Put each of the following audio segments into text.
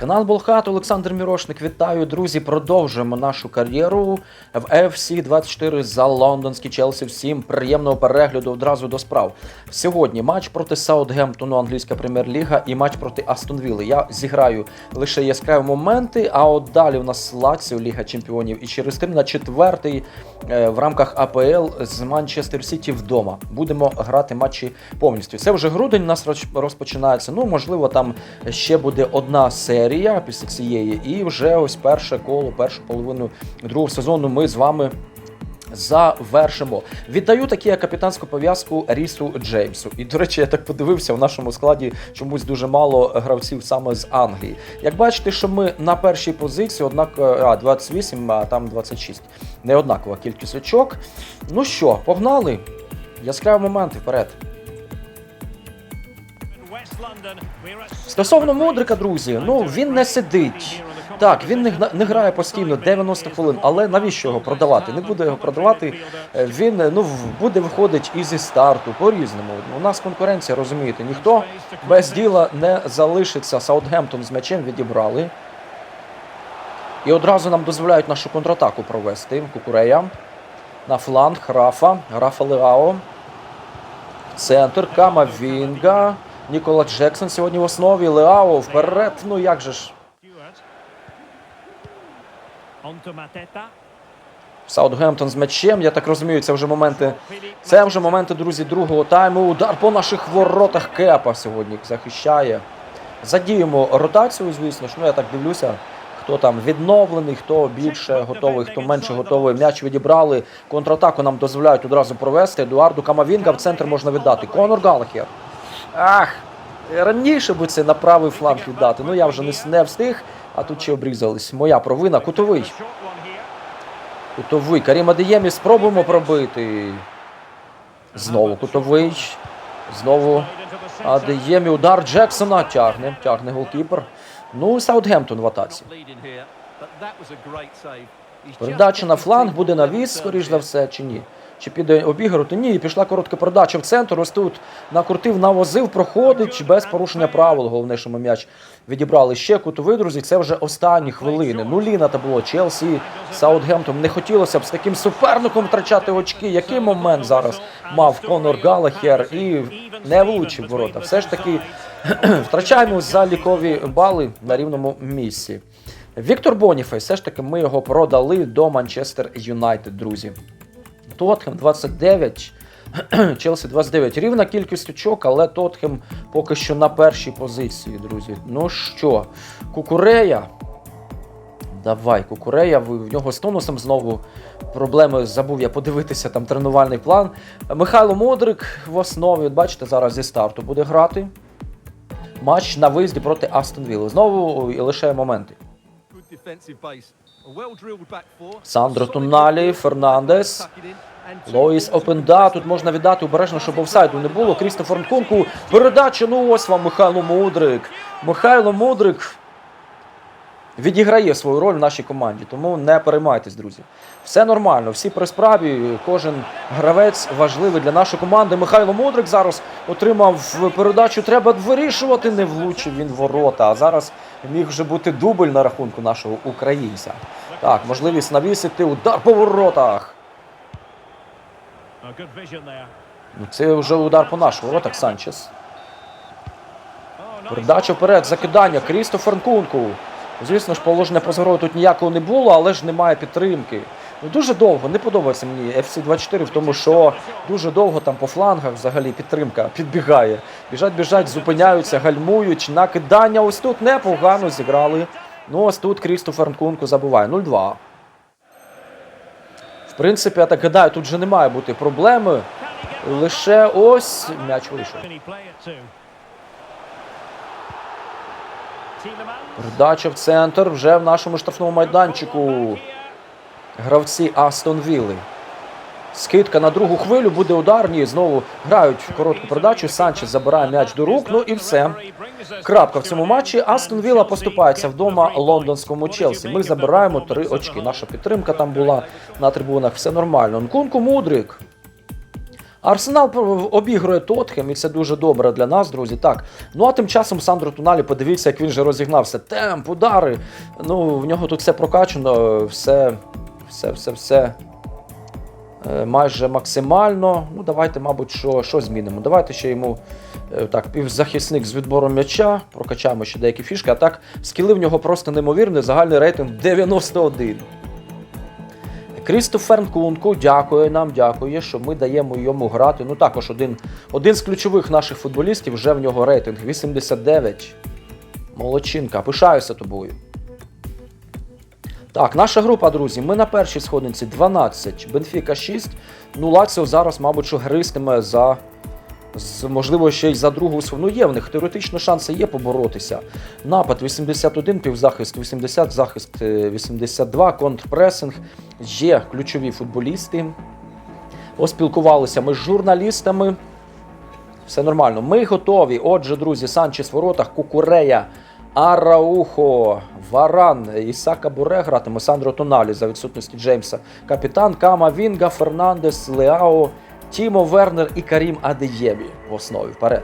Канал Болхат, Олександр Мірошник. Вітаю, друзі. Продовжуємо нашу кар'єру в FC 24 за лондонський Челсі. Всім приємного перегляду одразу до справ. Сьогодні матч проти Саутгемптону, англійська прем'єр-ліга, і матч проти Астон Вілли. Я зіграю лише яскраві моменти. А от далі у нас Лаціо, Ліга Чемпіонів, і через тим на четвертий е, в рамках АПЛ з Манчестер Сіті вдома. Будемо грати матчі повністю. Це вже грудень у нас розпочинається. Ну, можливо, там ще буде одна серія після цієї, і вже ось перше коло, першу половину другого сезону ми з вами. Завершимо. Віддаю такі капітанську пов'язку Рісу Джеймсу. І, до речі, я так подивився, в нашому складі чомусь дуже мало гравців саме з Англії. Як бачите, що ми на першій позиції, однак е, а, 28, а там 26. Не однакова кількість очок. Ну що, погнали? Яскраві моменти вперед. Стосовно Мудрика, друзі, ну він не сидить. Так, він не, не грає постійно 90 хвилин, але навіщо його продавати? Не буде його продавати. Е, Він е, ну буде виходить і зі старту по-різному. У нас конкуренція, розумієте, ніхто без діла не залишиться. Саутгемптон з м'ячем відібрали. І одразу нам дозволяють нашу контратаку провести. Кукурея. На фланг Рафа. Рафа Леао. Центр Камавінга. Нікола Джексон сьогодні в основі. Леао вперед. Ну як же ж. Саутгемптон з м'ячем. Я так розумію, це вже моменти. Це вже моменти, друзі, другого тайму. Удар по наших воротах Кепа сьогодні захищає. Задіємо ротацію, звісно ж. Ну я так дивлюся. Хто там відновлений, хто більше готовий, хто менше готовий. М'яч відібрали. Контратаку нам дозволяють одразу провести. Едуарду Камавінга в центр можна віддати. Конор Галахер. Ах! Раніше би це на правий фланг віддати. Ну я вже не, не встиг, а тут ще обрізались. Моя провина. Кутовий. Кутовий. Карім Адеємі спробуємо пробити. Знову кутовий. Знову Адеємі. Удар Джексона. Тягне. Тягне голкіпер. Ну, Саутгемптон в атаці. Передача на фланг буде навіс, скоріш за все, чи ні? Чи піде обіграти? Ні, пішла коротка передача в центр. Ось тут накрутив, навозив, проходить без порушення правил. Головне, що ми м'яч відібрали ще кутовий, друзі. Це вже останні хвилини. Нулі на табло. Челсі, Саутгемптон. Не хотілося б з таким суперником втрачати очки. Який момент зараз мав Конор Галахер і не влучив ворота. Все ж таки втрачаємо залікові бали на рівному місці. Віктор Боніфей, все ж таки ми його продали до Манчестер Юнайтед, друзі. Тотхем 29, Челсі 29. Рівна кількість очок, але Тотхем поки що на першій позиції, друзі. Ну що, Кукурея. Давай, Кукурея, в нього з тонусом знову проблеми. Забув я подивитися там тренувальний план. Михайло Модрик в основі, от бачите, зараз зі старту буде грати. Матч на виїзді проти Астон Вілли. Знову і лише моменти. Сандро Тунналі, Фернандес. Лоїс Опенда. Тут можна віддати обережно, щоб офсайду не було. Крістофер Нкунку. Передача. Ну ось вам Михайло Мудрик. Михайло Мудрик відіграє свою роль в нашій команді, тому не переймайтесь, друзі. Все нормально, всі при справі. Кожен гравець важливий для нашої команди. Михайло Мудрик зараз отримав передачу. Треба вирішувати. Не влучив він ворота. А зараз міг вже бути дубль на рахунку нашого українця. Так, можливість навісити удар по воротах. Ну, це вже удар по наших воротах Санчес. Передача вперед, закидання. Крістофер Нкунку. Звісно ж, положення поза грою тут ніякого не було, але ж немає підтримки. Ну, дуже довго не подобається мені FC24 в тому, що дуже довго там по флангах взагалі підтримка підбігає. Біжать, біжать, зупиняються, гальмують. Накидання ось тут непогано зіграли. Ну, ось тут Крістофер Нкунку забуває. 0-2. Принципі, я так гадаю, тут вже не має бути проблеми. Лише ось м'яч вийшов. Передача в центр вже в нашому штрафному майданчику. Гравці Астон Вілли. Скидка на другу хвилю, буде удар. Ні, знову грають в коротку передачу. Санчес забирає м'яч до рук. Ну і все. Крапка в цьому матчі. Астон Вілла поступається вдома лондонському Челсі. Ми забираємо три очки. Наша підтримка там була на трибунах. Все нормально. Нкунку Мудрик. Арсенал обігрує Тотхем, і це дуже добре для нас, друзі. Так. Ну а тим часом Сандро Туналі, подивіться, як він же розігнався. Темп, удари. Ну, в нього тут все прокачано, все, все, все, все. Е, Майже максимально. Ну, давайте, мабуть, що, що змінимо. Давайте ще йому е, так, півзахисник з відбором м'яча, прокачаємо ще деякі фішки. А так, скіли в нього просто неймовірний, загальний рейтинг 91. Крістофер Нкунку дякує нам, дякує, що ми даємо йому грати. Ну також один, один з ключових наших футболістів вже в нього рейтинг 89. Молодчинка, пишаюся тобою. Так, наша група, друзі. Ми на першій сходинці 12, Бенфіка 6. Ну, Лаціо зараз, мабуть, що гристиме за. Можливо, ще й за другу Ну, є в них теоретично шанси є поборотися. Напад 81, півзахист 80, захист е, 82, контрпресинг. Є ключові футболісти. Поспілкувалися ми з журналістами. Все нормально. Ми готові. Отже, друзі, Санчес в воротах, Кукурея, Араухо, Варан, Ісака Буре гратиме, Сандро Тоналі за відсутності Джеймса. Капітан Кама Вінга, Фернандес, Леао, Тімо Вернер і Карім Адеєві в основі. Вперед.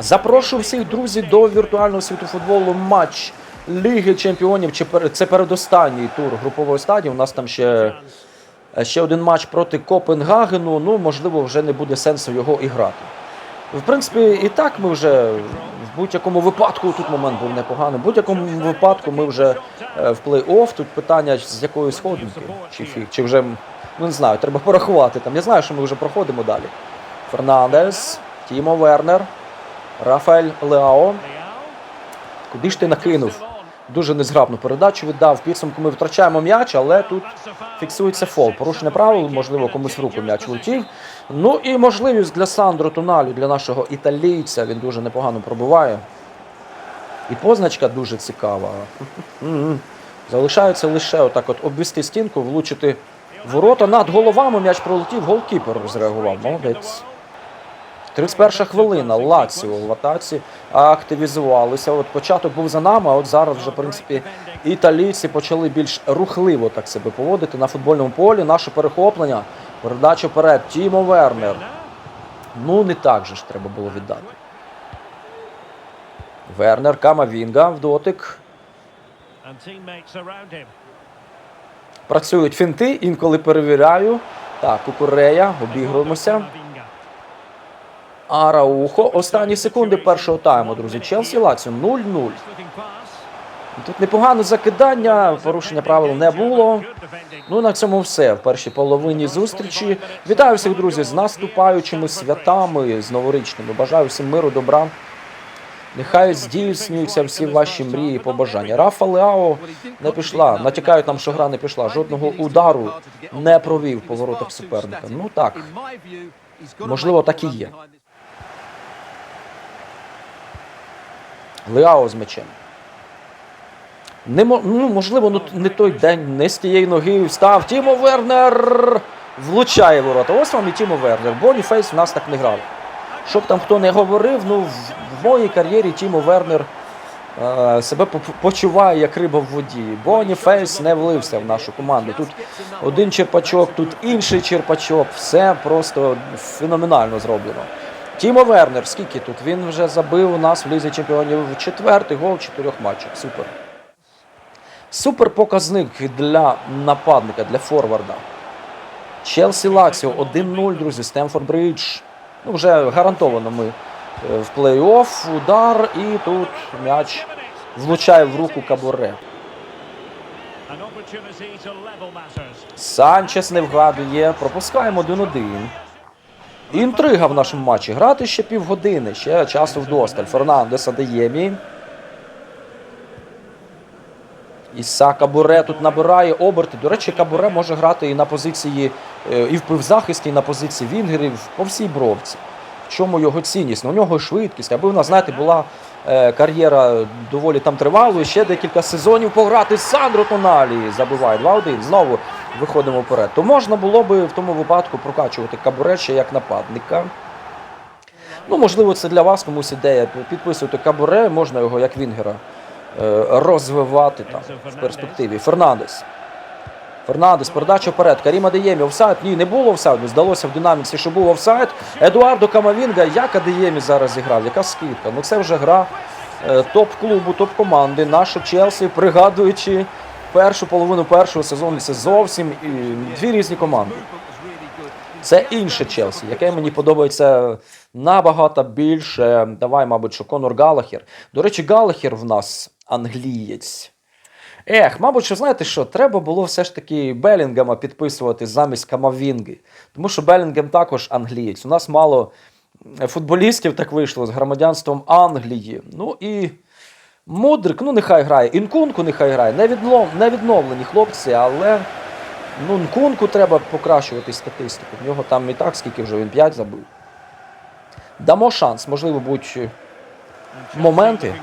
Запрошую всіх друзів до віртуального світу футболу матч Ліги Чемпіонів. Це передостанній тур групової стадії. У нас там ще, ще один матч проти Копенгагену. Ну, можливо, вже не буде сенсу його і грати. В принципі, і так ми вже в будь-якому випадку тут момент був непоганий. В будь-якому випадку ми вже е, в плей-офф. Тут питання з якої сходинки, чи чи вже ну не знаю, треба порахувати там. Я знаю, що ми вже проходимо далі. Фернандес, Тімо Вернер, Рафаель Леао. Куди ж ти накинув? Дуже незграбну передачу віддав. Підсумку ми втрачаємо м'яч, але тут фіксується фол. Порушення правил, можливо, комусь в руку м'яч влетів. Ну і можливість для Сандро Тоналю, для нашого італійця. Він дуже непогано пробиває. І позначка дуже цікава. Залишається лише отак от обвести стінку, влучити ворота. Над головами м'яч пролетів, голкіпер зреагував. Молодець. 31 хвилина. Лаціо в атаці активізувалися. От початок був за нами, а от зараз вже, в принципі, італійці почали більш рухливо так себе поводити на футбольному полі. Наше перехоплення. Передача вперед. Тімо Вернер. Ну, не так же ж треба було віддати. Вернер, Камавінга в дотик. Працюють фінти, інколи перевіряю. Так, Кукурея, обігруємося. Араухо. Останні секунди першого тайму, друзі. Челсі Лаціо 0-0. Тут непогане закидання, порушення правил не було. Ну на цьому все в першій половині зустрічі. Вітаю всіх, друзі, з наступаючими святами, з новорічними. Бажаю всім миру, добра. Нехай здійснюються всі ваші мрії і побажання. Рафа Леао не пішла. Натякають нам, що гра не пішла. Жодного удару не провів по воротах суперника. Ну так, Можливо, так і є. Леао з м'ячем. Не, ну, можливо, ну, не той день, не з тієї ноги встав. Тімо Вернер влучає ворота. Ось вам і Тімо Вернер. Боніфейс в нас так не грав. Щоб там хто не говорив, ну в, моїй кар'єрі Тімо Вернер е, себе почуває як риба в воді. Боніфейс не влився в нашу команду. Тут один черпачок, тут інший черпачок. Все просто феноменально зроблено. Тімо Вернер, скільки тут? Він вже забив у нас в Лізі Чемпіонів четвертий гол в чотирьох матчах. Супер. Супер показник для нападника, для форварда. Челсі Лаксіо 1-0, друзі, Стемфорд Бридж. Ну, вже гарантовано ми е, в плей-офф. Удар, і тут м'яч влучає в руку Каборе. Санчес не вгадує. Пропускаємо 1-1. Інтрига в нашому матчі. Грати ще півгодини, ще часу вдосталь. Фернандес Адеємі. Іса Кабуре тут набирає оберти. До речі, Кабуре може грати і на позиції, е, і в півзахисті, і на позиції вінгерів по всій бровці. В чому його цінність? Ну, у нього швидкість. Аби в нас, знаєте, була е, кар'єра доволі там тривалою, ще декілька сезонів пограти Сандро Тоналі. Забиває 2-1. Знову виходимо вперед. То можна було би в тому випадку прокачувати Кабуре ще як нападника. Ну, можливо, це для вас комусь ідея. Підписуйте Кабуре, можна його як Вінгера е, розвивати там в перспективі. Фернандес. Фернандес, передача вперед. Каріма Деємі, офсайд. Ні, не було офсайду. Здалося в динаміці, що був офсайд. Едуардо Камавінга, як Адеємі зараз зіграв, яка скидка. Ну це вже гра е, топ-клубу, топ-команди. Наша Челсі, пригадуючи першу половину першого сезону, це зовсім і, дві різні команди. Це інше Челсі, яке мені подобається набагато більше. Давай, мабуть, що Конор Галахер. До речі, Галахер в нас англієць. Ех, мабуть, що знаєте що, треба було все ж таки Белінгема підписувати замість Камавінги. Тому що Белінгем також англієць. У нас мало футболістів так вийшло з громадянством Англії. Ну і Мудрик, ну нехай грає. Інкунку нехай грає. Не, віднов... не відновлені хлопці, але ну, Нкунку треба покращувати статистику. В нього там і так, скільки вже він 5 забив. Дамо шанс, можливо, будуть моменти.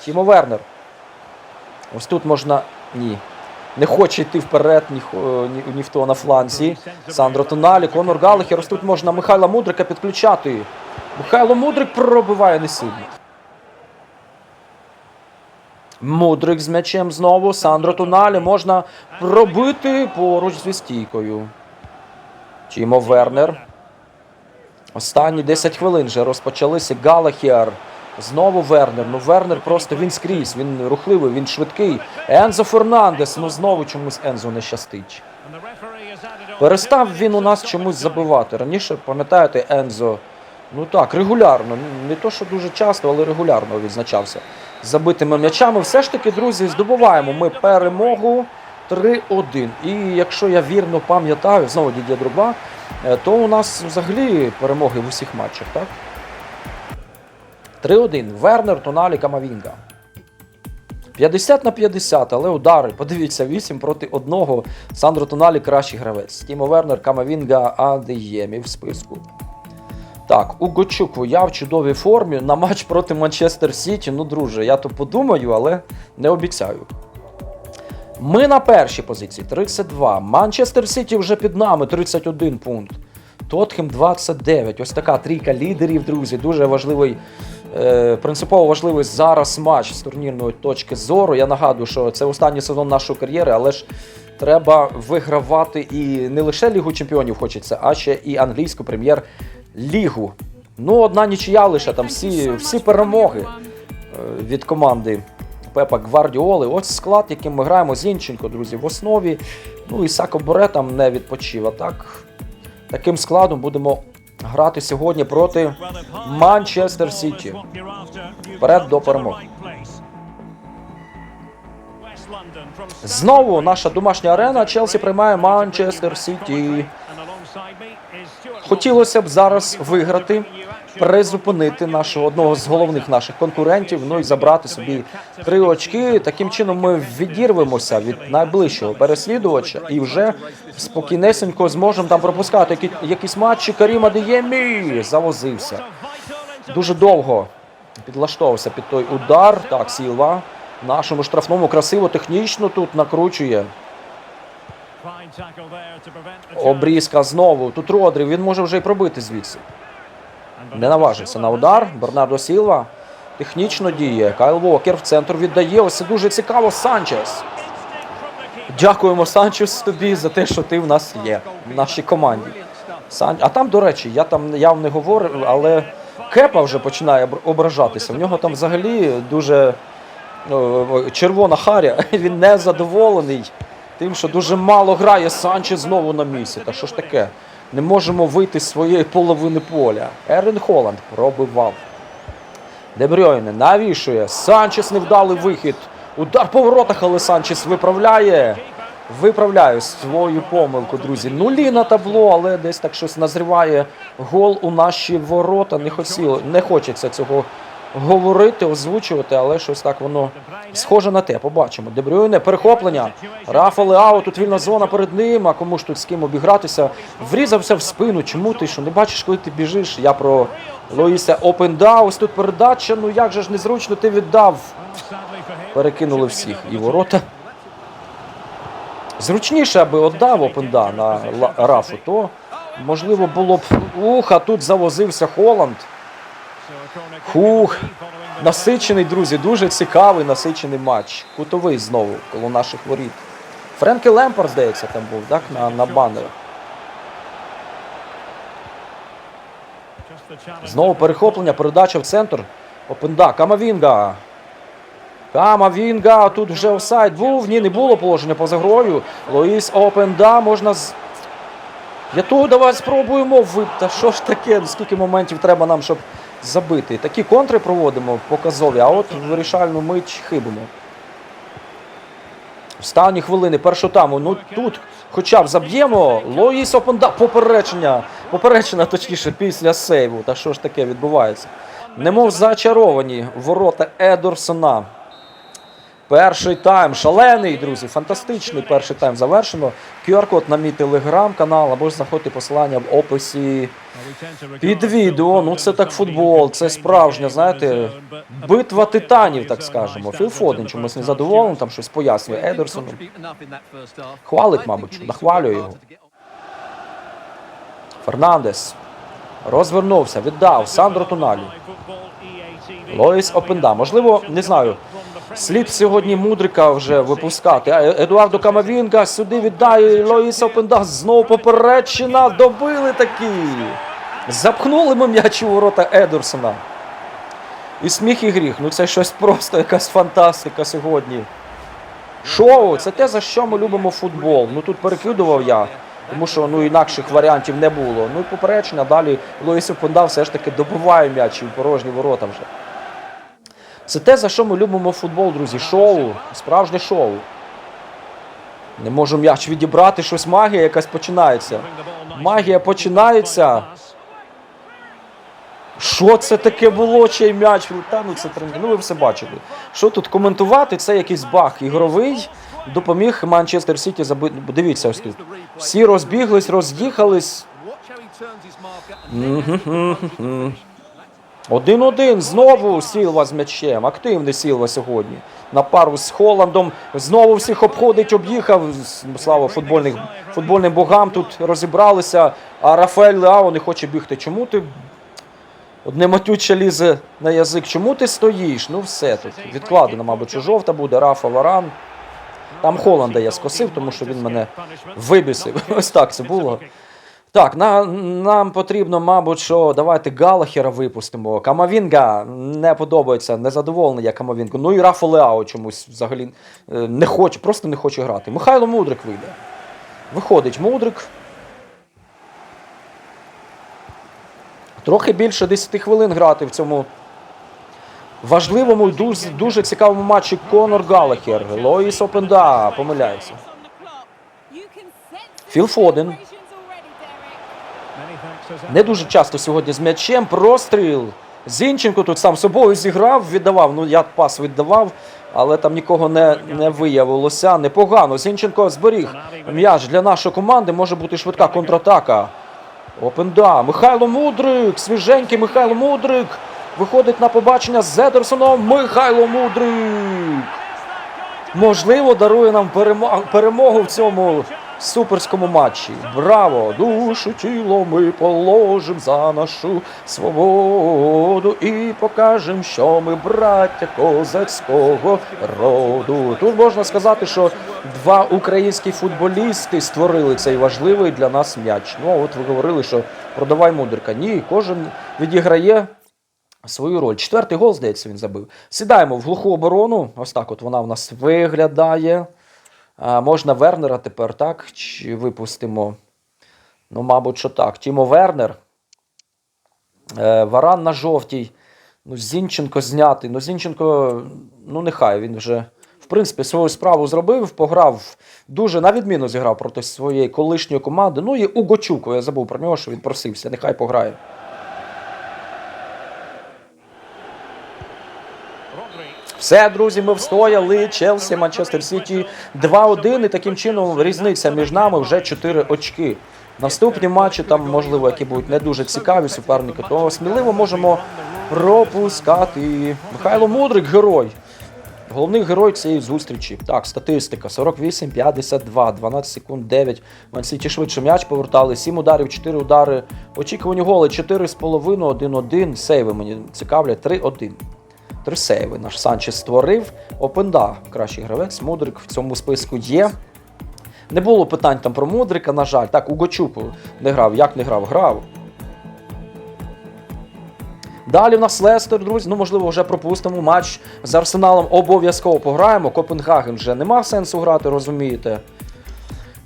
Тімо Вернер. Ось тут можна. Ні. Не хоче йти вперед ні, ні, ніхто на фланзі. Сандро Тоналі, Конор Галахер. Ось тут можна Михайла Мудрика підключати. Михайло Мудрик пробиває не сильно. Мудрик з м'ячем знову. Сандро Тоналі можна пробити поруч зі стійкою. Тімо Вернер. Останні 10 хвилин вже розпочалися Галахер. Знову Вернер. Ну Вернер просто він скрізь, він рухливий, він швидкий. Ензо Фернандес. Ну знову чомусь Ензо не щастить. Перестав він у нас чомусь забивати. Раніше, пам'ятаєте, Ензо, ну так, регулярно. Не то, що дуже часто, але регулярно відзначався забитими м'ячами. Все ж таки, друзі, здобуваємо ми перемогу 3-1. І якщо я вірно пам'ятаю, знову Дідє Друба, е, то у нас взагалі перемоги в усіх матчах, так? 3-1. Вернер, Тоналі, Камавінга. 50 на 50, але удари. Подивіться, 8 проти 1. Сандро Тоналі кращий гравець. Тімо Вернер, Камавінга, Адеємі в списку. Так, Угочук, я в чудовій формі на матч проти Манчестер Сіті. Ну, друже, я то подумаю, але не обіцяю. Ми на першій позиції 32. Манчестер Сіті вже під нами 31 пункт. Тотхем 29. Ось така трійка лідерів, друзі. Дуже важливий, принципово важливий зараз матч з турнірної точки зору. Я нагадую, що це останній сезон нашої кар'єри, але ж треба вигравати і не лише Лігу Чемпіонів хочеться, а ще і англійську прем'єр-лігу. Ну, одна нічия лише там всі, всі перемоги е, від команди Пепа Гвардіоли. Ось склад, яким ми граємо. Зінченко, друзі, в основі. Ну і Сако Боре там не відпочив. А так, таким складом будемо грати сьогодні проти Манчестер Сіті. Вперед до перемоги. Знову наша домашня арена. Челсі приймає Манчестер Сіті. Хотілося б зараз виграти, призупинити нашого одного з головних наших конкурентів, ну і забрати собі три очки. Таким чином ми відірвемося від найближчого переслідувача і вже спокійнесенько зможемо там пропускати які- якісь матчі. Каріма Деємі завозився. Дуже довго підлаштовувався під той удар. Так, Сілва. Нашому штрафному красиво, технічно тут накручує. Обрізка знову. Тут Родрі, він може вже й пробити звідси. Не наважився на удар. Бернардо Сілва технічно діє. Кайл Вокер в центр віддає. Ось це дуже цікаво. Санчес. Дякуємо, Санчес, тобі за те, що ти в нас є в нашій команді. Сан... А там, до речі, я там я вам не говорив, але Кепа вже починає ображатися. В нього там взагалі дуже е, червона харя. Він не задоволений тим, що дуже мало грає Санчес знову на місці. Та що ж таке? Не можемо вийти з своєї половини поля. Ерін Холланд пробивав. Дебрьойне навішує. Санчес невдалий вихід. Удар по воротах, але Санчес виправляє. Виправляє свою помилку, друзі. Нулі на табло, але десь так щось назріває. Гол у наші ворота. Не хотіло, не хочеться цього говорити, озвучувати, але щось так воно схоже на те. Побачимо. Дебрюйне, перехоплення. Рафа Леао, тут вільна зона перед ним. А кому ж тут з ким обігратися? Врізався в спину. Чому ти що не бачиш, коли ти біжиш? Я про Лоїса Опенда. Ось тут передача. Ну як же ж незручно ти віддав. Перекинули всіх. І ворота. Зручніше, аби віддав Опенда на Рафу, то можливо було б. Ух, а тут завозився Холланд. Хух, насичений, друзі, дуже цікавий насичений матч. Кутовий знову коло наших воріт. Френкі Лемпар, здається, там був, так? На, на банерах. Знову перехоплення, передача в центр. Опенда, Камавінга. Камавінга, тут вже офсайд був. Ні, не було положення поза грою. Луїс Опенда, можна з. П'яту давай спробуємо. Ви... Та що ж таке? Скільки моментів треба нам, щоб забити? Такі контри проводимо показові, а от вирішальну мить хибимо. Останні хвилини першого таму. Ну тут хоча б заб'ємо. Лоїс Опенда. Попередження. поперечення точніше, після сейву. Та що ж таке відбувається? Немов зачаровані ворота Едорсона. Перший тайм шалений, друзі. Фантастичний перший тайм завершено. QR-код на мій телеграм-канал або ж заходьте посилання в описі під відео. Ну це так футбол, це справжня, знаєте, битва титанів, так скажемо. Філ Фоден чомусь не задоволений, там щось пояснює Едерсону. Хвалить, мабуть, нахвалює його. Фернандес розвернувся, віддав Сандро Туналі. Лоїс Опенда. Можливо, не знаю. Слід сьогодні Мудрика вже випускати. Едуардо Камавінга сюди віддає Лоїс Опенда. Знову поперечина. Добили такі. Запхнули ми м'яч у ворота Едерсона. І сміх і гріх. Ну це щось просто якась фантастика сьогодні. Шоу, це те, за що ми любимо футбол. Ну тут перекидував я, тому що ну інакших варіантів не було. Ну і поперечення далі Луїс Опенда все ж таки добиває м'яч у порожні ворота вже. Це те, за що ми любимо футбол, друзі. Шоу, справжнє шоу. Не можу м'яч відібрати, щось магія якась починається. Магія починається. Що це таке було, чий м'яч? Та, ну це Ну ви все бачили. Що тут коментувати? Це якийсь баг ігровий. Допоміг Манчестер Сіті забити. Дивіться ось тут. Всі розбіглись, роз'їхались. Один-один. Знову Сілва з м'ячем. Активний Сілва сьогодні. На пару з Холландом. Знову всіх обходить, об'їхав. Слава футбольних, футбольним богам. Тут розібралися. А Рафаель Леао не хоче бігти. Чому ти Одне матюче лізе на язик. Чому ти стоїш? Ну все тут. Відкладено, мабуть, що жовта буде, Рафа Варан. Там Холланда я скосив, тому що він мене вибісив. Ось так це було. Так, на, нам потрібно, мабуть, що давайте Галахера випустимо. Камавінга не подобається, незадоволений я Камавінгу. Ну і Рафа Леао чомусь взагалі е, не хоче, просто не хоче грати. Михайло Мудрик вийде. Виходить Мудрик. Трохи більше 10 хвилин грати в цьому важливому дуже, дуже цікавому матчі Конор Галахер. Лоїс Опенда помиляється. Філ Фоден. Не дуже часто сьогодні з м'ячем. Простріл. Зінченко тут сам собою зіграв, віддавав. Ну, я пас віддавав, але там нікого не, не виявилося. Непогано. Зінченко зберіг м'яч для нашої команди. Може бути швидка контратака. Опенда. Михайло Мудрик. Свіженький Михайло Мудрик. Виходить на побачення з Едерсоном. Михайло Мудрик. Можливо, дарує нам перемогу в цьому суперському матчі. Браво! Душу тіло ми положим за нашу свободу і покажем, що ми браття козацького роду. Тут можна сказати, що два українські футболісти створили цей важливий для нас м'яч. Ну, от ви говорили, що продавай мудрика. Ні, кожен відіграє свою роль. Четвертий гол, здається, він забив. Сідаємо в глуху оборону. Ось так от вона в нас виглядає. А, можна Вернера тепер, так? Чи випустимо? Ну, мабуть, що так. Тімо Вернер. Е, Варан на жовтій. Ну, Зінченко знятий. Ну, Зінченко, ну нехай він вже, в принципі, свою справу зробив, пограв дуже на відміну зіграв проти своєї колишньої команди. Ну і Угочуку, я забув про нього, що він просився. Нехай пограє. Все, друзі, ми встояли. Челсі, Манчестер Сіті 2-1. І таким чином різниця між нами вже 4 очки. Наступні матчі, там, можливо, які будуть не дуже цікаві суперники, то сміливо можемо пропускати. Михайло Мудрик, герой. Головний герой цієї зустрічі. Так, статистика: 48, 52, 12 секунд, 9. Мансіті швидше м'яч повертали. 7 ударів, 4 удари. Очікувані голи 4,5, 1-1. Сейви мені цікавлять 3-1. Три наш Санчес створив. Опенда, кращий гравець. Мудрик в цьому списку є. Не було питань там про Мудрика, на жаль. Так, у Гочупу не грав. Як не грав? Грав. Далі в нас Лестер, друзі. Ну, можливо, вже пропустимо матч з Арсеналом. Обов'язково пограємо. Копенгаген вже нема сенсу грати, розумієте.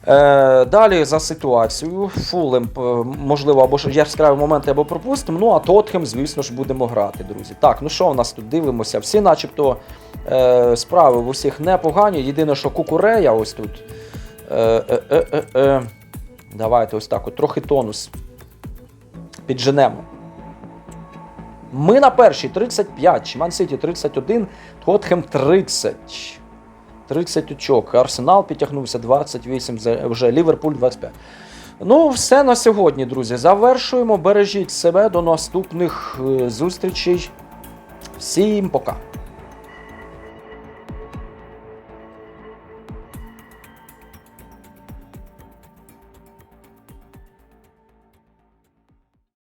Е, далі за ситуацією. Фулем, е, можливо, або яскраві моменти, або пропустимо. Ну, а Тотхем, звісно ж, будемо грати, друзі. Так, ну що у нас тут дивимося? Всі, начебто, е, справи в усіх непогані. Єдине, що кукурея ось тут. Е, е, е, е. Давайте ось так, от, трохи тонус. Підженемо. Ми на першій 35, Ман-Сіті 31, Тотхем 30. 30 очок. Арсенал підтягнувся 28, вже Ліверпуль 25. Ну, все на сьогодні, друзі. Завершуємо. Бережіть себе до наступних е, зустрічей. Всім пока.